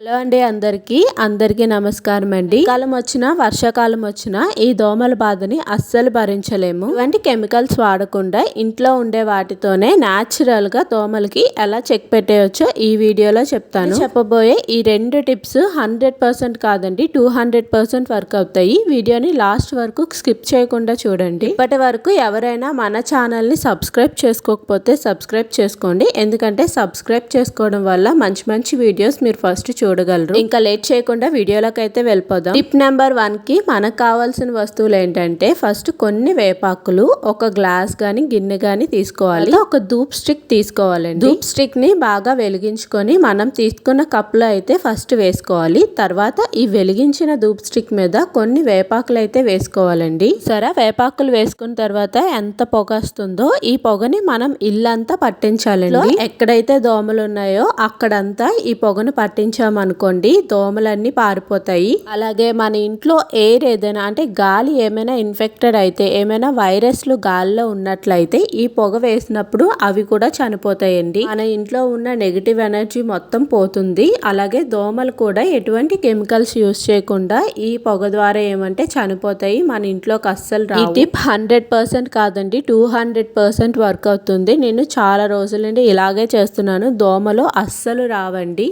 Hello అండి అందరికీ. అందరికీ నమస్కారం అండి. కాలం వచ్చినా వర్షాకాలం వచ్చినా ఈ దోమల బాధని అస్సలు భరించలేము. ఇలాంటి కెమికల్స్ వాడకుండా ఇంట్లో ఉండే వాటితోనే న్యాచురల్గా దోమలకి ఎలా చెక్ పెట్టేయచ్చో ఈ వీడియోలో చెప్తాను. చెప్పబోయే ఈ రెండు టిప్స్ హండ్రెడ్ పర్సెంట్ కాదండి టూ హండ్రెడ్ పర్సెంట్ వర్క్ అవుతాయి. వీడియోని లాస్ట్ వరకు స్కిప్ చేయకుండా చూడండి. ఇప్పటి వరకు ఎవరైనా మన ఛానల్ని సబ్స్క్రైబ్ చేసుకోకపోతే సబ్స్క్రైబ్ చేసుకోండి. ఎందుకంటే సబ్స్క్రైబ్ చేసుకోవడం వల్ల మంచి మంచి వీడియోస్ మీరు ఫస్ట్ చూడండి చూడగలరు. ఇంకా లేట్ చేయకుండా వీడియోలోకి అయితే వెళ్ళిపోదాం. టిప్ నెంబర్ వన్కి మనకు కావాల్సిన వస్తువులు ఏంటంటే ఫస్ట్ కొన్ని వేపాకులు ఒక గ్లాస్ గాని గిన్నె గాని తీసుకోవాలి. ఒక ధూప్ స్టిక్ తీసుకోవాలండి. ధూప్ స్టిక్ని బాగా వెలిగించుకొని మనం తీసుకున్న కప్లో అయితే ఫస్ట్ వేసుకోవాలి. తర్వాత ఈ వెలిగించిన ధూప్ స్టిక్ మీద కొన్ని వేపాకులు అయితే వేసుకోవాలండి. సరే వేపాకులు వేసుకున్న తర్వాత ఎంత పొగ వస్తుందో ఈ పొగని మనం ఇల్లంతా పట్టించాలండి. ఎక్కడైతే దోమలు ఉన్నాయో అక్కడంతా ఈ పొగను పట్టించామని అనుకోండి దోమలన్నీ పారిపోతాయి. అలాగే మన ఇంట్లో ఎయిర్ ఏదైనా అంటే గాలి ఏమైనా ఇన్ఫెక్టెడ్ అయితే ఏమైనా వైరస్లు గాలిలో ఉన్నట్లయితే ఈ పొగ వేసినప్పుడు అవి కూడా చనిపోతాయండి. మన ఇంట్లో ఉన్న నెగిటివ్ ఎనర్జీ మొత్తం పోతుంది. అలాగే దోమలు కూడా ఎటువంటి కెమికల్స్ యూస్ చేయకుండా ఈ పొగ ద్వారా ఏమంటే చనిపోతాయి. మన ఇంట్లోకి అస్సలు రా టిప్ హండ్రెడ్ పర్సెంట్ కాదండి టూ హండ్రెడ్ పర్సెంట్ వర్క్ అవుతుంది. నేను చాలా రోజుల నుండి ఇలాగే చేస్తున్నాను. దోమలు అస్సలు రావండి.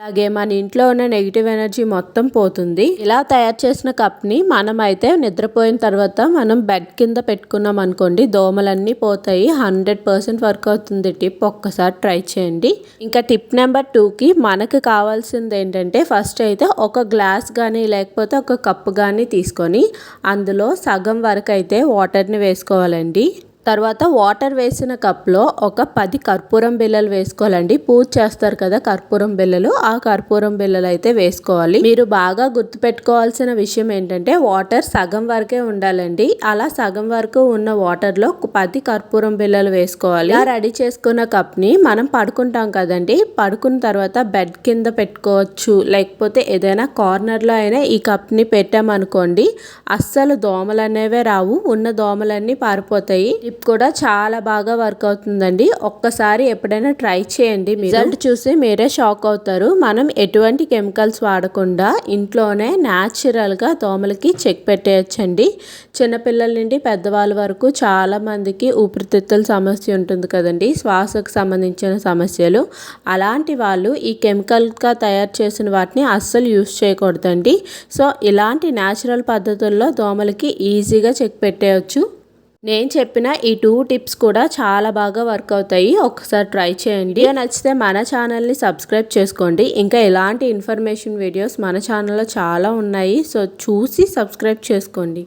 అలాగే మన ఇంట్లో ఉన్న నెగిటివ్ ఎనర్జీ మొత్తం పోతుంది. ఇలా తయారు చేసిన కప్ని మనం అయితే నిద్రపోయిన తర్వాత మనం బెడ్ కింద పెట్టుకున్నాం అనుకోండి దోమలన్నీ పోతాయి. హండ్రెడ్ పర్సెంట్ వర్క్ అవుతుంది టిప్ ఒక్కసారి ట్రై చేయండి. ఇంకా టిప్ నెంబర్ టూకి మనకు కావాల్సింది ఏంటంటే ఫస్ట్ అయితే ఒక గ్లాస్ కానీ లేకపోతే ఒక కప్పు కానీ తీసుకొని అందులో సగం వరకు అయితే వాటర్ని వేసుకోవాలండి. తర్వాత వాటర్ వేసిన కప్లో ఒక పది కర్పూరం బిళ్ళలు వేసుకోవాలండి. పూజ చేస్తారు కదా కర్పూరం బిళ్ళలు ఆ కర్పూరం బిళ్ళలు అయితే వేసుకోవాలి. మీరు బాగా గుర్తుపెట్టుకోవాల్సిన విషయం ఏంటంటే వాటర్ సగం వరకే ఉండాలండి. అలా సగం వరకు ఉన్న వాటర్లో పది కర్పూరం బిళ్ళలు వేసుకోవాలి. రెడీ చేసుకున్న కప్ని మనం పడుకుంటాం కదండి. పడుకున్న తర్వాత బెడ్ కింద పెట్టుకోవచ్చు. లేకపోతే ఏదైనా కార్నర్లో అయినా ఈ కప్ని పెట్టామనుకోండి అస్సలు దోమలు అనేవే రావు. ఉన్న దోమలన్నీ పారిపోతాయి. టిప్ కూడా చాలా బాగా వర్క్ అవుతుందండి. ఒక్కసారి ఎప్పుడైనా ట్రై చేయండి రిజల్ట్ చూసి మీరే షాక్ అవుతారు. మనం ఎటువంటి కెమికల్స్ వాడకుండా ఇంట్లోనే న్యాచురల్గా దోమలకి చెక్ పెట్టేయచ్చండి. చిన్నపిల్లల నుండి పెద్దవాళ్ళ వరకు చాలా మందికి ఊపిరితిత్తుల సమస్య ఉంటుంది కదండి. శ్వాసకు సంబంధించిన సమస్యలు. అలాంటి వాళ్ళు ఈ కెమికల్గా తయారు చేసిన వాటిని అస్సలు యూస్ చేయకూడదండి. సో ఇలాంటి న్యాచురల్ పద్ధతుల్లో దోమలకి ఈజీగా చెక్ పెట్టేయచ్చు. నేను చెప్పిన ఈ టూ టిప్స్ కూడా చాలా బాగా వర్క్ అవుతాయి. ఒకసారి ట్రై చేయండి. నచ్చితే మన ఛానల్ని సబ్స్క్రైబ్ చేసుకోండి. ఇంకా ఎలాంటి ఇన్ఫర్మేషన్ వీడియోస్ మన ఛానల్లో చాలా ఉన్నాయి. సో చూసి సబ్స్క్రైబ్ చేసుకోండి.